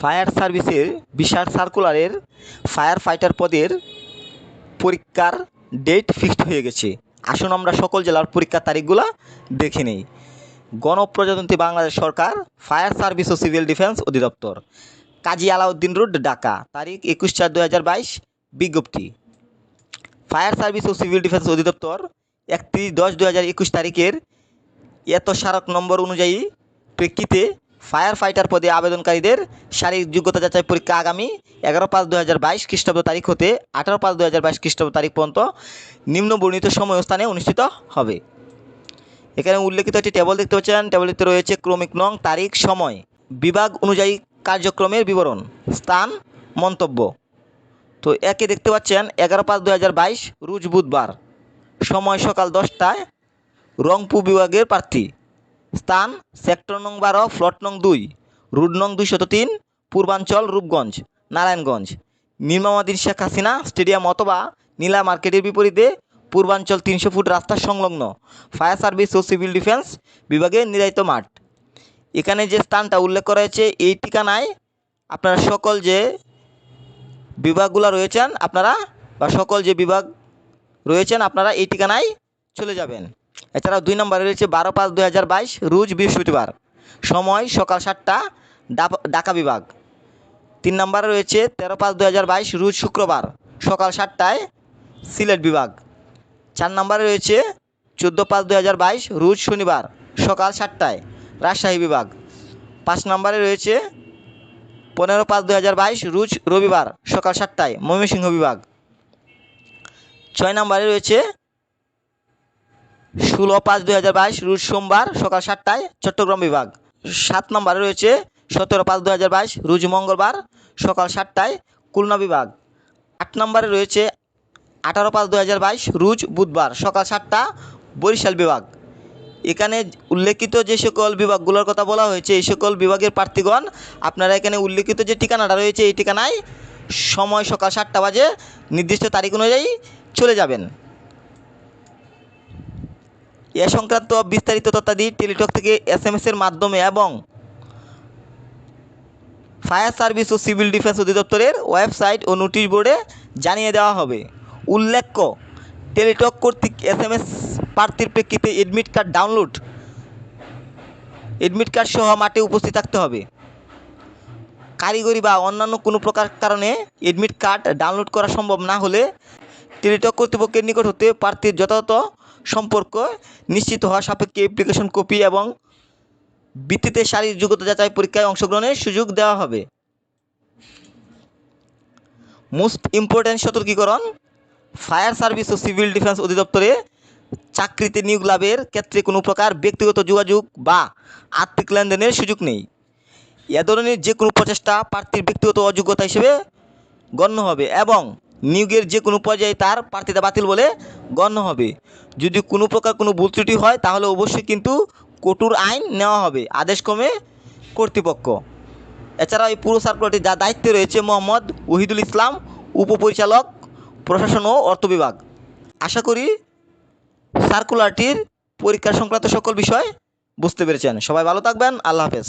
Fire সার্ভিসের বিশাল সার্কুলারের fire fighter পদের পরীক্ষার ডেট ফিক্সড হয়ে গেছে। আসুন আমরা সকল জেলার পরীক্ষার তারিখগুলো দেখে নিই। গণপ্রজাতন্ত্রী বাংলাদেশ সরকার, ফায়ার সার্ভিস ও সিভিল ডিফেন্স অধিদপ্তর, কাজী আলাউদ্দিন রোড, ঢাকা। তারিখ একুশ চার দু হাজার বাইশ, বিজ্ঞপ্তি। ফায়ার সার্ভিস ও সিভিল ডিফেন্স অধিদপ্তর, একত্রিশ দশ দু হাজার একুশ তারিখের এত স্মারক নম্বর অনুযায়ী প্রেক্ষিতে ফায়ার ফাইটার পদে আবেদনকারীদের শারীরিক যোগ্যতা যাচাই পরীক্ষা আগামী এগারো পাঁচ দু হাজার বাইশ খ্রিস্টাব্দ তারিখ হতে আঠারো পাঁচ দু হাজার বাইশ খ্রিস্টাব্দ তারিখ পর্যন্ত নিম্ন বর্ণিত সময় স্থানে অনুষ্ঠিত হবে। এখানে উল্লেখিত একটি টেবল দেখতে পাচ্ছেন। টেবলটিতে রয়েছে ক্রমিক নং, তারিখ, সময়, বিভাগ অনুযায়ী কার্যক্রমের বিবরণ, স্থান, মন্তব্য। তো একে দেখতে পাচ্ছেন, এগারো পাঁচ দু হাজার বাইশ, রোজ বুধবার। সময় সকাল দশটায় রংপুর বিভাগের প্রার্থী। স্থান সেক্টর নং বারো, ফ্লট নং দুই রুট নং দুইশত তিন, পূর্বাঞ্চল রূপগঞ্জ, নারায়ণগঞ্জ। নির্মামাদীন শেখ হাসিনা স্টেডিয়াম অথবা নীলা মার্কেটের বিপরীতে পূর্বাঞ্চল তিনশো ফুট রাস্তা সংলগ্ন ফায়ার সার্ভিস ও সিভিল ডিফেন্স বিভাগের নির্ধারিত মাঠ। এখানে যে স্থানটা উল্লেখ করা হয়েছে, এই ঠিকানায় আপনারা সকল যে বিভাগগুলো রয়েছেন, আপনারা বা সকল যে বিভাগ রয়েছেন, আপনারা এই ঠিকানায় চলে যাবেন। এছাড়াও দুই নম্বরে রয়েছে বারো পাঁচ দুই হাজার বাইশ, রোজ বৃহস্পতিবার। সময় সকাল সাতটা ঢাকা বিভাগ। তিন নম্বরে রয়েছে তেরো পাঁচ দুই হাজার বাইশ, রোজ শুক্রবার, সকাল সাতটায় সিলেট বিভাগ। চার নম্বরে রয়েছে চোদ্দ পাঁচ দুই হাজার বাইশ, রোজ শনিবার, সকাল সাতটায় রাজশাহী বিভাগ। পাঁচ নম্বরে রয়েছে পনেরো পাঁচ দুই হাজার বাইশ, রোজ রবিবার, সকাল সাতটায় ময়মনসিংহ বিভাগ। ছয় নম্বরে রয়েছে ষোলো পাঁচ দুই হাজার বাইশ, রোজ সোমবার সকাল সাতটায় চট্টগ্রাম বিভাগ। সাত নম্বরে রয়েছে সতেরো পাঁচ দু হাজার বাইশ, রোজ মঙ্গলবার সকাল সাতটায় খুলনা বিভাগ। আট নম্বরে রয়েছে আঠারো পাঁচ দু হাজার বাইশ, রোজ বুধবার সকাল সাতটা বরিশাল বিভাগ। এখানে উল্লেখিত যে সকল বিভাগগুলোর কথা বলা হয়েছে, এই সকল বিভাগের প্রার্থীগণ, আপনারা এখানে উল্লেখিত যে ঠিকানাটা রয়েছে, এই ঠিকানায় সময় সকাল সাতটা বাজে নির্দিষ্ট তারিখ অনুযায়ী চলে যাবেন। এ সংক্রান্ত বিস্তারিত তথ্যাদি টেলিটক থেকে এস এম এর মাধ্যমে এবং ফায়ার সার্ভিস ও সিভিল ডিফেন্স অধিদপ্তরের ওয়েবসাইট ও নোটিশ বোর্ডে জানিয়ে দেওয়া হবে। উল্লেখ্য, টেলিটক কর্তৃক এস এম এস প্রার্থীর প্রেক্ষিতে admit card download, admit card সহ মাঠে উপস্থিত থাকতে হবে। কারিগরি বা অন্যান্য কোনো প্রকার কারণে এডমিট কার্ড ডাউনলোড করা সম্ভব না হলে টেলিটক কর্তৃপক্ষের নিকট হতে প্রার্থীর যথাযথ সম্পর্ক নিশ্চিত হওয়া সাপেক্ষে অ্যাপ্লিকেশন কপি এবং ভিত্তিতে শারীরিক যোগ্যতা যাচাই পরীক্ষায় অংশগ্রহণের সুযোগ দেওয়া হবে। মোস্ট ইম্পর্ট্যান্ট সতর্কীকরণ ফায়ার সার্ভিস ও সিভিল ডিফেন্স অধিদপ্তরে চাকরিতে নিয়োগ লাভের ক্ষেত্রে কোনো প্রকার ব্যক্তিগত যোগাযোগ বা আর্থিক লেনদেনের সুযোগ নেই। এ ধরনের যে কোনো প্রচেষ্টা প্রার্থীর ব্যক্তিগত অযোগ্যতা হিসেবে গণ্য হবে এবং নিয়োগের যে কোনো পর্যায়ে তার প্রার্থিতা বাতিল বলে গণ্য হবে। যদি কোনো প্রকার কোনো ভুল ত্রুটি হয়, তাহলে অবশ্যই কিন্তু কঠোর আইন নেওয়া হবে, আদেশক্রমে কর্তৃপক্ষ। এছাড়াও এই পুরো সার্কুলারটি যা দায়িত্বে রয়েছে মোহাম্মদ ওহিদুল ইসলাম, উপপরিচালক, প্রশাসন ও অর্থ বিভাগ। আশা করি সার্কুলারটির পরীক্ষা সংক্রান্ত সকল বিষয় বুঝতে পেরেছেন। সবাই ভালো থাকবেন, আল্লাহ হাফেজ।